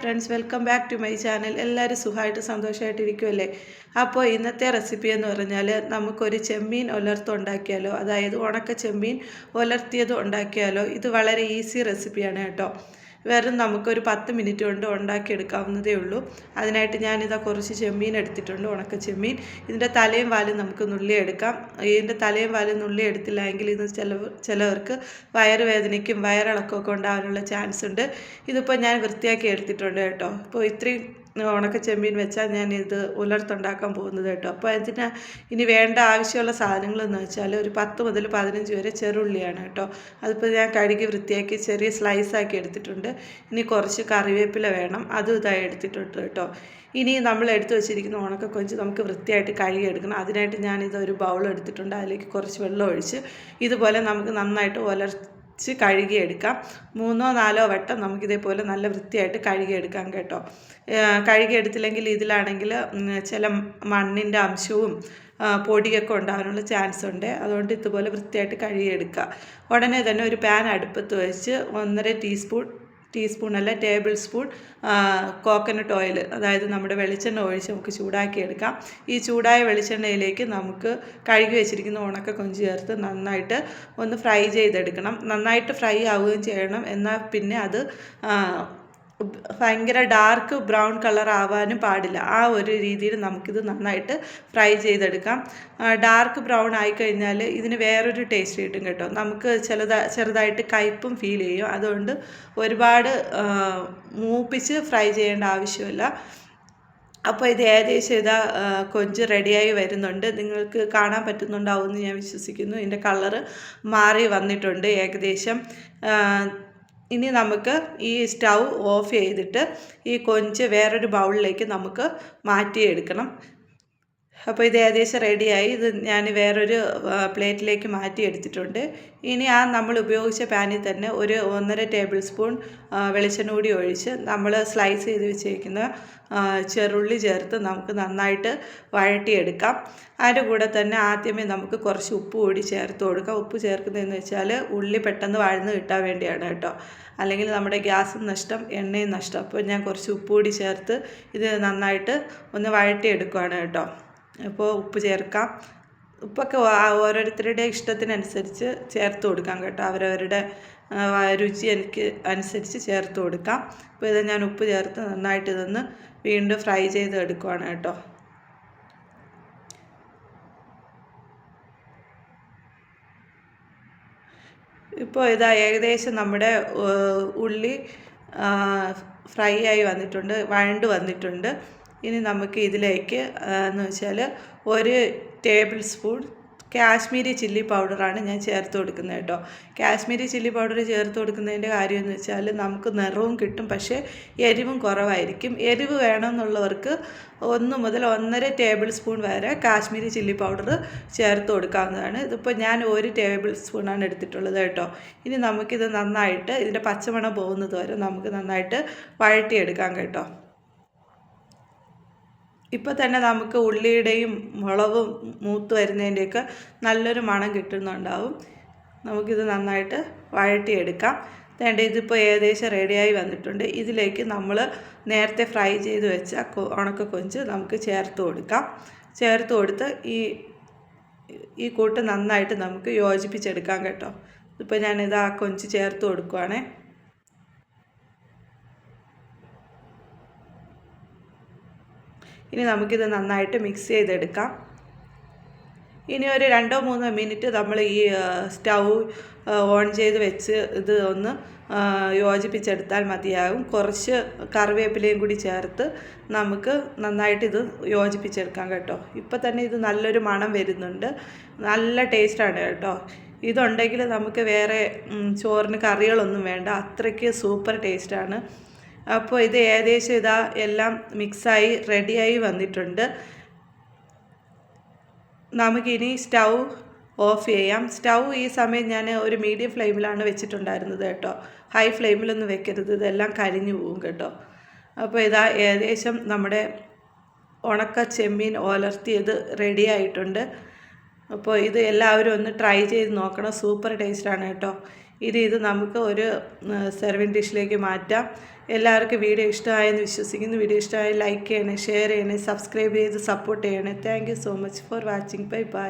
Friends welcome back to my channel എല്ലാവരും സുഖമായിട്ട് സന്തോഷമായിട്ടിരിക്കുമല്ലേ അപ്പോൾ ഇന്നത്തെ റെസിപ്പി എന്ന് പറഞ്ഞാൽ നമുക്കൊരു ചെമ്മീൻ ഉലർത്ത് ഉണ്ടാക്കിയാലോ? അതായത് ഉണക്ക ചെമ്മീൻ ഉലർത്തിയത് ഉണ്ടാക്കിയാലോ? ഇത് വളരെ ഈസി റെസിപ്പിയാണ് കേട്ടോ. വെറും നമുക്കൊരു പത്ത് മിനിറ്റ് കൊണ്ട് ഉണ്ടാക്കിയെടുക്കാവുന്നതേ ഉള്ളൂ. അതിനായിട്ട് ഞാനിതാ കുറച്ച് ചെമ്മീൻ എടുത്തിട്ടുണ്ട് ഉണക്ക ചെമ്മീൻ. ഇതിന്റെ തലയും വാലും നമുക്ക് നുള്ളി എടുക്കാം. ഇതിന്റെ തലയും വാലും നുള്ളി എടുത്തില്ല എങ്കിൽ ഇത് ചില ചിലവർക്ക് വയറുവേദനയ്ക്കും വയറിളക്കമൊക്കെ ഉണ്ടാകാനുള്ള ചാൻസ് ഉണ്ട് ഇതിപ്പോൾ ഞാൻ വൃത്തിയാക്കി എടുത്തിട്ടുണ്ട് കേട്ടോ. ഇപ്പോൾ ഇത്രയും ഉണക്ക ചെമ്മീൻ വെച്ചാൽ ഞാൻ ഇത് ഉലർത്തുണ്ടാക്കാൻ പോകുന്നത് കേട്ടോ. അപ്പോൾ അതിന് ഇനി വേണ്ട ആവശ്യമുള്ള സാധനങ്ങളെന്ന് വെച്ചാൽ ഒരു പത്ത് മുതൽ പതിനഞ്ച് വരെ ചെറുള്ളിയാണ് കേട്ടോ. അതിപ്പോൾ ഞാൻ കഴുകി വൃത്തിയാക്കി ചെറിയ സ്ലൈസാക്കി എടുത്തിട്ടുണ്ട്. ഇനി കുറച്ച് കറിവേപ്പില വേണം. അതും ഇതായി എടുത്തിട്ടുണ്ട് കേട്ടോ. ഇനി നമ്മൾ എടുത്തു വെച്ചിരിക്കുന്ന ഉണക്ക കൊഞ്ച് നമുക്ക് വൃത്തിയായിട്ട് കഴുകിയെടുക്കണം അതിനായിട്ട് ഞാനിത് ഒരു ബൗൾ എടുത്തിട്ടുണ്ട്. അതിലേക്ക് കുറച്ച് വെള്ളം ഒഴിച്ച് ഇതുപോലെ നമുക്ക് നന്നായിട്ട് ഉലർ വെച്ച് കഴുകിയെടുക്കാം. മൂന്നോ നാലോ വട്ടം നമുക്കിതേപോലെ നല്ല വൃത്തിയായിട്ട് കഴുകിയെടുക്കാം കേട്ടോ. കഴുകിയെടുത്തില്ലെങ്കിൽ ഇതിലാണെങ്കിൽ ചില മണ്ണിന്റെ അംശവും പൊടിയൊക്കെ ഉണ്ടാകാനുള്ള ചാൻസ് ഉണ്ട്. അതുകൊണ്ട് ഇതുപോലെ വൃത്തിയായിട്ട് കഴുകിയെടുക്കുക. ഉടനെ തന്നെ ഒരു പാൻ അടുപ്പത്ത് വെച്ച് ഒന്നര ടീസ്പൂൺ ടീസ്പൂൺ അല്ല ടേബിൾ സ്പൂൺ കോക്കനട്ട് ഓയിൽ അതായത് നമ്മുടെ വെളിച്ചെണ്ണ ഒഴിച്ച് നമുക്ക് ചൂടാക്കിയെടുക്കാം. ഈ ചൂടായ വെളിച്ചെണ്ണയിലേക്ക് നമുക്ക് കഴുകി വെച്ചിരിക്കുന്ന ഉണക്ക കൊഞ്ച് ചേർത്ത് നന്നായിട്ട് ഒന്ന് ഫ്രൈ ചെയ്തെടുക്കണം. നന്നായിട്ട് ഫ്രൈ ആവുകയും ചെയ്യണം. എന്നാൽ പിന്നെ അത് ഭയങ്കര ഡാർക്ക് ബ്രൗൺ കളർ ആവാനും പാടില്ല. ആ ഒരു രീതിയിൽ നമുക്കിത് നന്നായിട്ട് ഫ്രൈ ചെയ്തെടുക്കാം. ഡാർക്ക് ബ്രൗൺ ആയി കഴിഞ്ഞാൽ ഇതിന് വേറൊരു ടേസ്റ്റ് കിട്ടും കേട്ടോ. നമുക്ക് ചെറുതാ ചെറുതായിട്ട് കയ്പും ഫീൽ ചെയ്യും. അതുകൊണ്ട് ഒരുപാട് മൂപ്പിച്ച് ഫ്രൈ ചെയ്യേണ്ട ആവശ്യമില്ല. അപ്പോൾ ഇത് ഏകദേശം ഇതാ കൊഞ്ച് റെഡിയായി വരുന്നുണ്ട്. നിങ്ങൾക്ക് കാണാൻ പറ്റുന്നുണ്ടാവുമെന്ന് ഞാൻ വിശ്വസിക്കുന്നു. ഇതിന്റെ കളറ് മാറി വന്നിട്ടുണ്ട് ഏകദേശം. ഇനി നമുക്ക് ഈ സ്റ്റൗ ഓഫ് ചെയ്തിട്ട് ഈ കൊഞ്ച് വേറൊരു ബൗളിലേക്ക് നമുക്ക് മാറ്റിയെടുക്കണം. അപ്പോൾ ഇത് ഏകദേശം റെഡിയായി ഇത് ഞാൻ വേറൊരു പ്ലേറ്റിലേക്ക് മാറ്റി എടുത്തിട്ടുണ്ട്. ഇനി ആ നമ്മൾ ഉപയോഗിച്ച പാനിൽ തന്നെ ഒരു ഒന്നര ടേബിൾ സ്പൂൺ വെളിച്ചെണ്ണ കൂടി ഒഴിച്ച് നമ്മൾ സ്ലൈസ് ചെയ്ത് വെച്ചിരിക്കുന്ന ചെറുള്ളി ചേർത്ത് നമുക്ക് നന്നായിട്ട് വഴട്ടിയെടുക്കാം അതിന്റെ കൂടെ തന്നെ ആദ്യമേ നമുക്ക് കുറച്ച് ഉപ്പ് കൂടി ചേർത്ത് കൊടുക്കാം. ഉപ്പ് ചേർക്കുന്നതെന്ന് വെച്ചാൽ ഉള്ളി പെട്ടെന്ന് വഴന്ന് കിട്ടാൻ വേണ്ടിയാണ് കേട്ടോ. അല്ലെങ്കിൽ നമ്മുടെ ഗ്യാസും നഷ്ടം എണ്ണയും നഷ്ടം. അപ്പോൾ ഞാൻ കുറച്ച് ഉപ്പ് കൂടി ചേർത്ത് ഇത് നന്നായിട്ട് ഒന്ന് വഴട്ടിയെടുക്കുകയാണ് കേട്ടോ. അപ്പോൾ ഉപ്പ് ചേർക്കാം. ഉപ്പൊക്കെ ഓരോരുത്തരുടെ ഇഷ്ടത്തിനനുസരിച്ച് ചേർത്ത് കൊടുക്കാം കേട്ടോ. അവരവരുടെ രുചി എനിക്ക് അനുസരിച്ച് ചേർത്ത് കൊടുക്കാം. അപ്പോൾ ഇത് ഞാൻ ഉപ്പ് ചേർത്ത് നന്നായിട്ട് ഇതൊന്ന് വീണ്ടും ഫ്രൈ ചെയ്ത് എടുക്കുവാണ് കേട്ടോ. ഇപ്പോൾ ഇതാ ഏകദേശം നമ്മുടെ ഉള്ളി ഫ്രൈ ആയി വന്നിട്ടുണ്ട് വഴണ്ട് വന്നിട്ടുണ്ട്. ഇനി നമുക്ക് ഇതിലേക്ക് എന്ന് വെച്ചാൽ ഒരു ടേബിൾ സ്പൂൺ കാശ്മീരി ചില്ലി പൗഡറാണ് ഞാൻ ചേർത്ത് കൊടുക്കുന്നത് കേട്ടോ. കാശ്മീരി ചില്ലി പൗഡർ ചേർത്ത് കൊടുക്കുന്നതിന്റെ കാര്യം എന്ന് വെച്ചാൽ നമുക്ക് നിറവും കിട്ടും പക്ഷേ എരിവും കുറവായിരിക്കും. എരിവ് വേണമെന്നുള്ളവർക്ക് ഒന്ന് മുതൽ ഒന്നര ടേബിൾ സ്പൂൺ വരെ കാശ്മീരി ചില്ലി പൗഡർ ചേർത്ത് കൊടുക്കാവുന്നതാണ്. ഇതിപ്പോൾ ഞാൻ ഒരു ടേബിൾ സ്പൂണാണ് എടുത്തിട്ടുള്ളത് കേട്ടോ. ഇനി നമുക്കിത് നന്നായിട്ട് ഇതിന്റെ പച്ചമണം പോകുന്നത് വരെ നമുക്ക് നന്നായിട്ട് വഴട്ടിയെടുക്കാം കേട്ടോ. ഇപ്പോൾ തന്നെ നമുക്ക് ഉള്ളിയുടെയും മുളകും മൂത്ത് വരുന്നതിന്റെയൊക്കെ നല്ലൊരു മണം കിട്ടുന്നുണ്ടാവും. നമുക്കിത് നന്നായിട്ട് വഴട്ടിയെടുക്കാം വേണ്ട ഇതിപ്പോൾ ഏകദേശം റെഡിയായി വന്നിട്ടുണ്ട്. ഇതിലേക്ക് നമ്മൾ നേരത്തെ ഫ്രൈ ചെയ്ത് വെച്ച ഉണക്ക കൊഞ്ച് നമുക്ക് ചേർത്ത് കൊടുക്കാം. ചേർത്ത് കൊടുത്ത് ഈ ഈ കൂട്ട് നന്നായിട്ട് നമുക്ക് യോജിപ്പിച്ചെടുക്കാം കേട്ടോ. ഇപ്പോൾ ഞാനിത് ആ കൊഞ്ച് ചേർത്ത് കൊടുക്കുവാണേ. ഇനി നമുക്കിത് നന്നായിട്ട് മിക്സ് ചെയ്തെടുക്കാം. ഇനി ഒരു രണ്ടോ മൂന്നോ മിനിറ്റ് നമ്മൾ ഈ സ്റ്റൗ ഓൺ ചെയ്ത് വെച്ച് ഇത് ഒന്ന് യോജിപ്പിച്ചെടുത്താൽ മതിയാകും. കുറച്ച് കറിവേപ്പിലയും കൂടി ചേർത്ത് നമുക്ക് നന്നായിട്ട് ഇത് യോജിപ്പിച്ചെടുക്കാം കേട്ടോ. ഇപ്പം തന്നെ ഇത് നല്ലൊരു മണം വരുന്നുണ്ട്. നല്ല ടേസ്റ്റാണ് കേട്ടോ. ഇതുണ്ടെങ്കിൽ നമുക്ക് വേറെ ചോറിന് കറികളൊന്നും വേണ്ട. അത്രയ്ക്ക് സൂപ്പർ ടേസ്റ്റാണ് അപ്പോൾ ഇത് ഏകദേശം ഇതാ എല്ലാം മിക്സായി റെഡിയായി വന്നിട്ടുണ്ട്. നമുക്കിനി സ്റ്റൗ ഓഫ് ചെയ്യാം. സ്റ്റൗ ഈ സമയം ഞാൻ ഒരു മീഡിയം ഫ്ലെയിമിലാണ് വെച്ചിട്ടുണ്ടായിരുന്നത് കേട്ടോ. ഹൈ ഫ്ലെയിമിലൊന്നും വെക്കരുത്. ഇതെല്ലാം കരിഞ്ഞു പോകും കേട്ടോ. അപ്പോൾ ഇതാ ഏകദേശം നമ്മുടെ ഉണക്ക ചെമ്മീൻ ഓലർത്തിയത് റെഡി ആയിട്ടുണ്ട്. അപ്പോൾ ഇത് എല്ലാവരും ഒന്ന് ട്രൈ ചെയ്ത് നോക്കണം. സൂപ്പർ ടേസ്റ്റാണ് കേട്ടോ. ഇത് ഇത് നമുക്ക് ഒരു സെർവിങ് ഡിഷിലേക്ക് മാറ്റാം. എല്ലാവർക്കും വീഡിയോ ഇഷ്ടമായെന്ന് വിശ്വസിക്കുന്നു. വീഡിയോ ഇഷ്ടമായി ലൈക്ക് ചെയ്യണേ ഷെയർ ചെയ്യണേ സബ്സ്ക്രൈബ് ചെയ്ത് സപ്പോർട്ട് ചെയ്യണേ. Thank so much for watching bye bye